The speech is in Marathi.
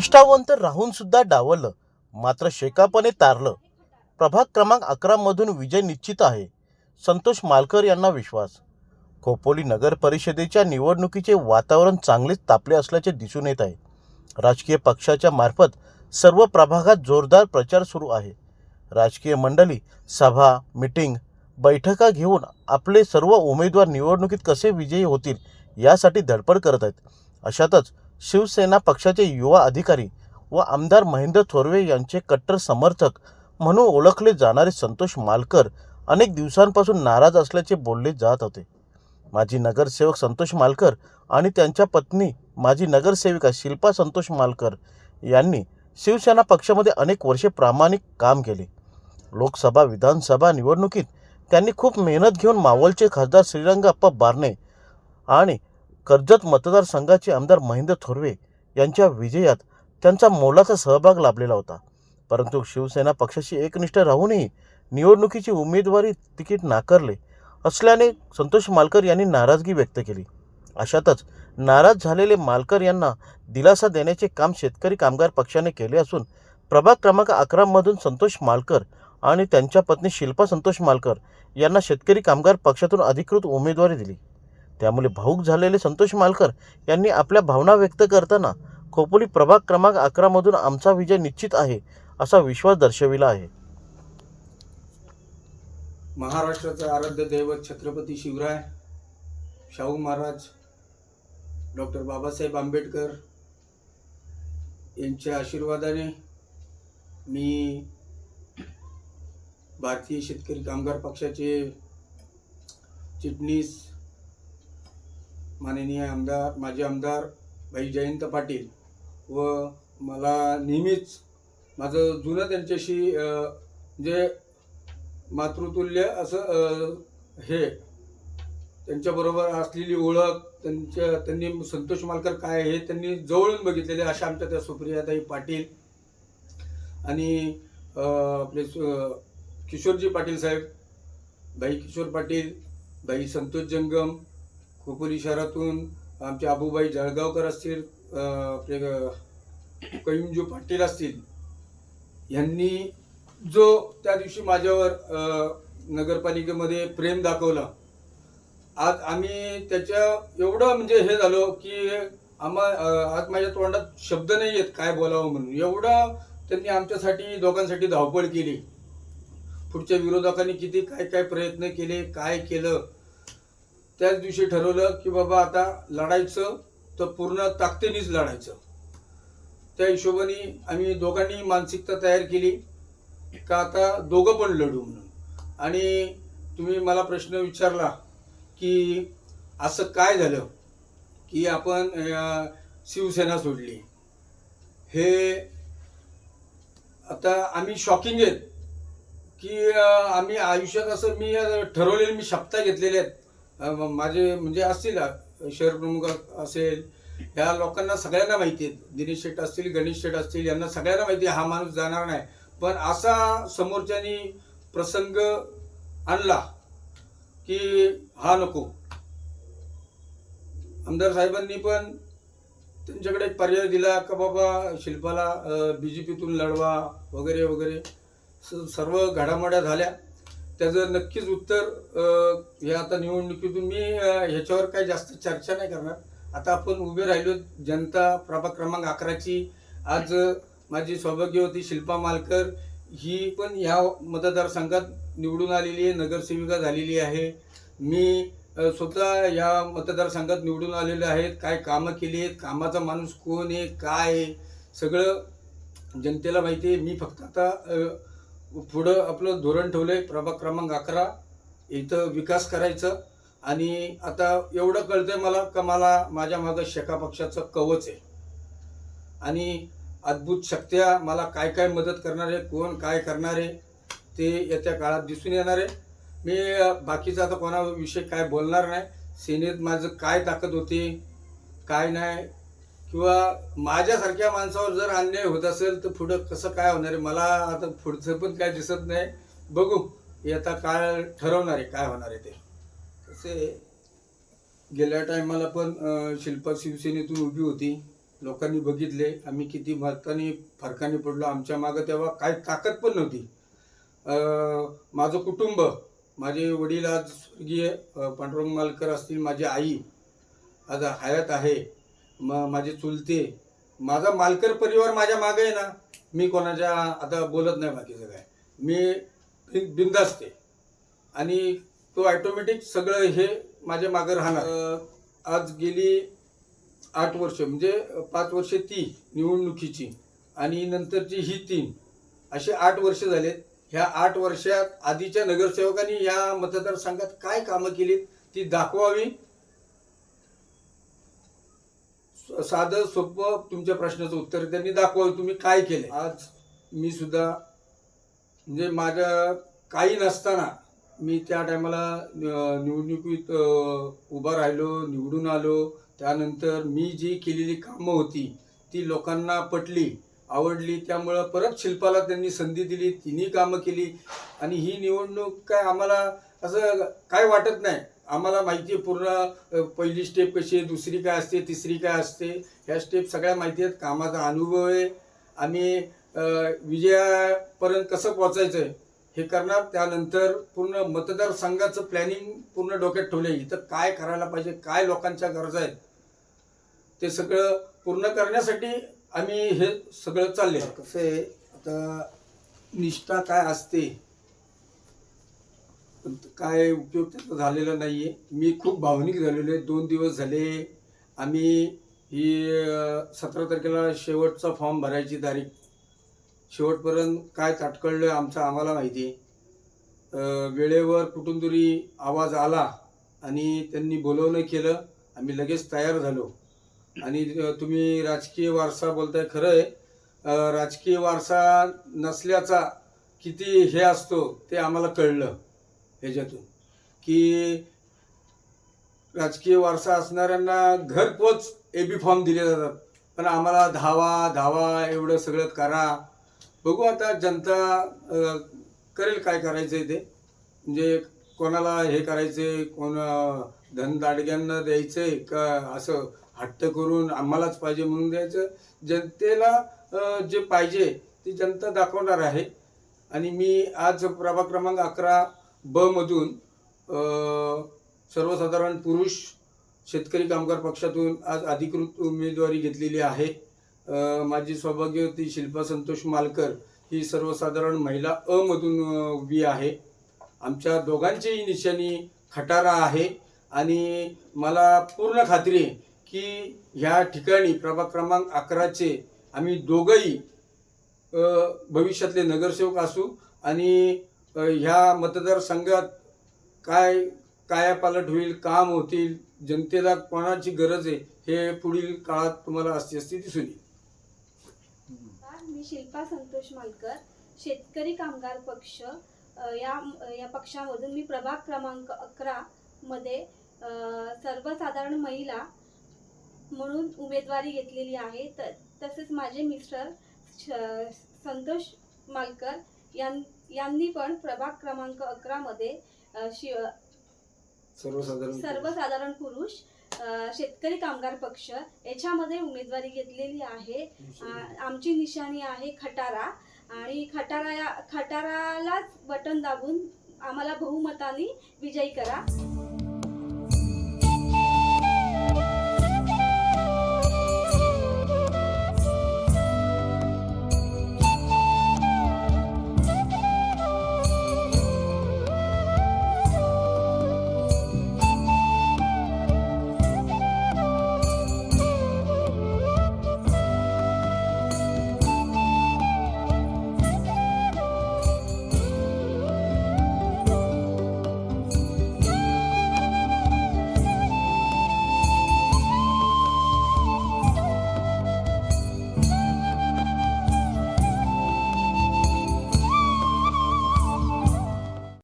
निष्ठावंत राहून सुद्धा डावललं. मात्र शेकापने तारलं. प्रभाग क्रमांक अकरामधून विजय निश्चित आहे. संतोष मालकर यांना विश्वास. खोपोली नगर परिषदेच्या निवडणुकीचे वातावरण चांगलेच तापले असल्याचे दिसून येत आहे. राजकीय पक्षाच्या मार्फत सर्व प्रभागात जोरदार प्रचार सुरू आहे. राजकीय मंडळी सभा मिटिंग बैठका घेऊन आपले सर्व उमेदवार निवडणुकीत कसे विजयी होतील यासाठी धडपड करत आहेत. अशातच शिवसेना पक्षाचे युवा अधिकारी व आमदार महेंद्र थोरवे यांचे कट्टर समर्थक म्हणून ओळखले जाणारे संतोष मालकर अनेक दिवसांपासून नाराज असल्याचे बोलले जात होते. माजी नगरसेवक संतोष मालकर आणि त्यांच्या पत्नी माजी नगरसेविका शिल्पा संतोष मालकर यांनी शिवसेना पक्षामध्ये अनेक वर्षे प्रामाणिक काम केले. लोकसभा विधानसभा निवडणुकीत त्यांनी खूप मेहनत घेऊन मावळचे खासदार श्रीरंगाप्पा बारणे आणि कर्जत मतदारसंघाचे आमदार महेंद्र थोरवे यांच्या विजयात त्यांचा मोलाचा सहभाग लाभलेला होता. परंतु शिवसेना पक्षाशी एकनिष्ठ राहूनही निवडणुकीची उमेदवारी तिकीट नाकारले असल्याने संतोष मालकर यांनी नाराजगी व्यक्त केली. अशातच नाराज झालेले मालकर यांना दिलासा देण्याचे काम शेतकरी कामगार पक्षाने केले असून प्रभाग क्रमांक अकरामधून संतोष मालकर आणि त्यांच्या पत्नी शिल्पा संतोष मालकर यांना शेतकरी कामगार पक्षातून अधिकृत उमेदवारी दिली. त्यामुळे भाऊक झालेले संतोष मालकर यांनी आपल्या भावना व्यक्त करताना खोपोली प्रभाग क्रमांक अकरामधून आमचा विजय निश्चित आहे असा विश्वास दर्शविला आहे. महाराष्ट्राचं आराध्य दैवत छत्रपती शिवराय शाहू महाराज डॉक्टर बाबासाहेब आंबेडकर यांच्या आशीर्वादाने मी भारतीय शेतकरी कामगार पक्षाचे चिटणीस माननीय आमदार माजी आमदार भाई जयंत पाटील व मला नेहमीच माझं जुनं त्यांच्याशी जे मातृतुल्य असं हे त्यांच्याबरोबर असलेली ओळख त्यांच्या त्यांनी संतोष मालकर काय हे त्यांनी जवळून बघितलेले अशा आमच्या त्या सुप्रियाताई पाटील आणि आपले किशोरजी पाटील साहेब भाई किशोर पाटील भाई संतोष जंगम खोपोली शहरातून आमचे आबूबाई जळगावकर असतील आपले अ, पाटील असतील यांनी जो त्या दिवशी माझ्यावर नगरपालिकेमध्ये प्रेम दाखवलं. आज आम्ही त्याच्या एवढं म्हणजे हे झालो की आम्हा आज माझ्या तोंडात शब्द नाही आहेत काय बोलावं म्हणून. एवढं त्यांनी आमच्यासाठी दोघांसाठी धावपळ केली. पुढच्या विरोधकांनी किती काय काय प्रयत्न केले काय केलं त्याच दिवशी ठरवलं की बाबा आता लढायचं तर पूर्ण ताकदीनेच लढायचं. त्या हिशोबाने आम्ही दोघांनी मानसिकता तयार केली का आता दोघं पण लढू म्हणून. आणि तुम्ही मला प्रश्न विचारला की असं काय झालं की आपण शिवसेना सोडली? हे आता आम्ही शॉकिंग आहेत की आम्ही आयुष्यात असं मी ठरवलेलं ठरवलेले मी शपथा घेतलेले आहेत. माझे म्हणजे असतील शहर प्रमुख असेल ह्या लोकांना सगळ्यांना माहिती आहे. दिनेश शेठ असतील गणेश शेठ असतील यांना सगळ्यांना माहिती आहे हा माणूस जाणार नाही. पण असा समोरच्यानी प्रसंग आणला की हा नको. आमदार साहेबांनी पण त्यांच्याकडे एक पर्याय दिला का बाबा शिल्पाला बी जे पीतून लढवा वगैरे वगैरे. स- सर्व घडामोड्या झाल्या. त्याचं नक्कीच उत्तर हे आता निवडणुकीतून मी ह्याच्यावर काही जास्त चर्चा नाही करणार. आता आपण उभे राहिलो जनता प्रभाग क्रमांक अकराची. आज माझी सौभाग्य होती शिल्पा मालकर. ही पण ह्या मतदारसंघात निवडून आलेली आहे नगरसेविका झालेली आहे. मी स्वतः या मतदारसंघात निवडून आलेले आहेत. काय कामं केली आहेत? कामाचा माणूस कोण आहे? काय आहे? सगळं जनतेला माहिती आहे. मी फक्त आता पुढं आपलं धोरण ठेवलं आहे प्रभाग क्रमांक अकरा. इथं विकास करायचं. आणि आता एवढं कळतंय मला का मला माझ्या मागं शेका पक्षाचं कवच आहे. आणि अद्भुत शक्त्या मला काय काय मदत करणार आहे कोण काय करणार आहे ते येत्या काळात दिसून येणार आहे. मी बाकीचं बाकीचा आता कोणाविषयी काय बोलणार नाही. सेनेत माझं काय ताकद होती काय नाही किंवा माझ्यासारख्या माणसावर जर अन्याय होत असेल तर पुढं कसं काय होणार आहे? मला आता पुढचं पण काय दिसत नाही. बघू हे आता काळ ठरवणार आहे काय होणार आहे ते. तसे गेल्या टायमाला पण शिल्पा शिवसेनेतून उभी होती. लोकांनी बघितले. आम्ही किती मताने फरकाने पडलो. आमच्या मागं तेव्हा काही ताकद पण नव्हती. माझं कुटुंब माझे वडील आज स्वर्गीय पांडुरंग मालकर असतील माझी आई आज हयात आहे. म माझे चुलते माझा मालकर परिवार माझ्या मागे आहे ना मी कोणाच्या आता बोलत नाही बाकीचं काय. मी बिन- आणि तो ॲटोमॅटिक सगळं हे माझ्या मागं राहणार. आज गेली आठ वर्ष म्हणजे पाच वर्षे ती निवडणुकीची आणि नंतरची ही तीन असे आठ वर्ष झालेत. ह्या आठ वर्षात आधीच्या नगरसेवकांनी या मतदारसंघात काय कामं केली ती दाखवावी. साधं सोपं तुमच्या प्रश्नाचं उत्तर त्यांनी दाखवावं तुम्ही काय केले आज मी सुद्धा म्हणजे माझ्या काही नसताना मी त्या टायमाला निवडणुकीत उभा राहिलो निवडून आलो. त्यानंतर मी जी केलेली कामं होती ती लोकांना पटली आवडली. त्यामुळं परत शिल्पाला त्यांनी संधी दिली तिन्ही कामं केली. आणि ही निवडणूक काय आम्हाला असं काय वाटत नाही. आम्हाला माहिती आहे पूर्ण पहिली स्टेप कशी आहे दुसरी काय असते तिसरी काय असते ह्या स्टेप सगळ्या माहिती आहेत. कामाचा अनुभव आहे आम्ही विजयापर्यंत कसं पोचायचं आहे हे करणार. त्यानंतर पूर्ण मतदारसंघाचं प्लॅनिंग पूर्ण डोक्यात ठेवलं इथं काय करायला पाहिजे काय लोकांच्या गरजा आहेत ते सगळं पूर्ण करण्यासाठी आम्ही हे सगळं चालले कसं आहे आता निष्ठा काय असते पण काय उपयोग त्याचा झालेला नाही आहे मी खूप भावनिक झालेलो आहे. दोन दिवस झाले आम्ही ही सतरा तारखेला शेवटचा फॉर्म भरायची तारीख. शेवटपर्यंत काय ताटकळलं आमचं आम्हाला माहिती आहे. वेळेवर कुठून तरी आवाज आला आणि त्यांनी बोलवणं केलं आम्ही लगेच तयार झालो. आणि तुम्ही राजकीय वारसा बोलताय खरं आहे. राजकीय वारसा नसल्याचा किती हे असतो ते आम्हाला कळलं. ह्याच्यातून. की राजकीय वारसा असणाऱ्यांना घरपोच ए बी फॉर्म दिले जातात. पण आम्हाला धावा धावा एवढं सगळं करा. बघू आता जनता करेल काय करायचं आहे ते. म्हणजे कोणाला हे करायचे कोण अं, धनदाडग्यांना द्यायचंय का असं हट्ट करून आम्हालाच पाहिजे म्हणून द्यायचं. जनतेला जे पाहिजे ती जनता दाखवणार आहे. आणि मी आज प्रभाग क्रमांक अकरा ब मधून सर्वसाधारण पुरुष शेतकरी कामगार पक्षातून आज अधिकृत उमेदवारी घेतलेली आहे. माझी सौभाग्यवती शिल्पा संतोष मालकर ही सर्वसाधारण महिला अ मधून उभी आहे. आमच्या दोघांचीही निशाणी खटारा आहे आणि मला पूर्ण खात्री आहे की ह्या ठिकाणी प्रभाग क्रमांक अकराचे आम्ही दोघंही भविष्यातले नगरसेवक असू आणि ह्या मतदारसंघात काय कायापालट होईल काम होतील जनतेला कोणाची गरज आहे हे पुढील काळात तुम्हाला असती असती दिसून येईल. मी शिल्पा संतोष मालकर शेतकरी कामगार पक्ष. या या पक्षामधून मी प्रभाग क्रमांक अकरा मध्ये सर्वसाधारण महिला म्हणून उमेदवारी घेतलेली आहे. त तसेच माझे मिस्टर श- संतोष मालकर यां यांनी पण प्रभाग क्रमांक अकरामध्ये अ, शि सर्वसाधारण सर्वसाधारण पुरुष शेतकरी कामगार पक्ष याच्यामध्ये उमेदवारी घेतलेली आहे. आमची निशाणी आहे खटारा आणि खटारा या खटारालाच बटन दाबून आम्हाला बहुमताने विजयी करा.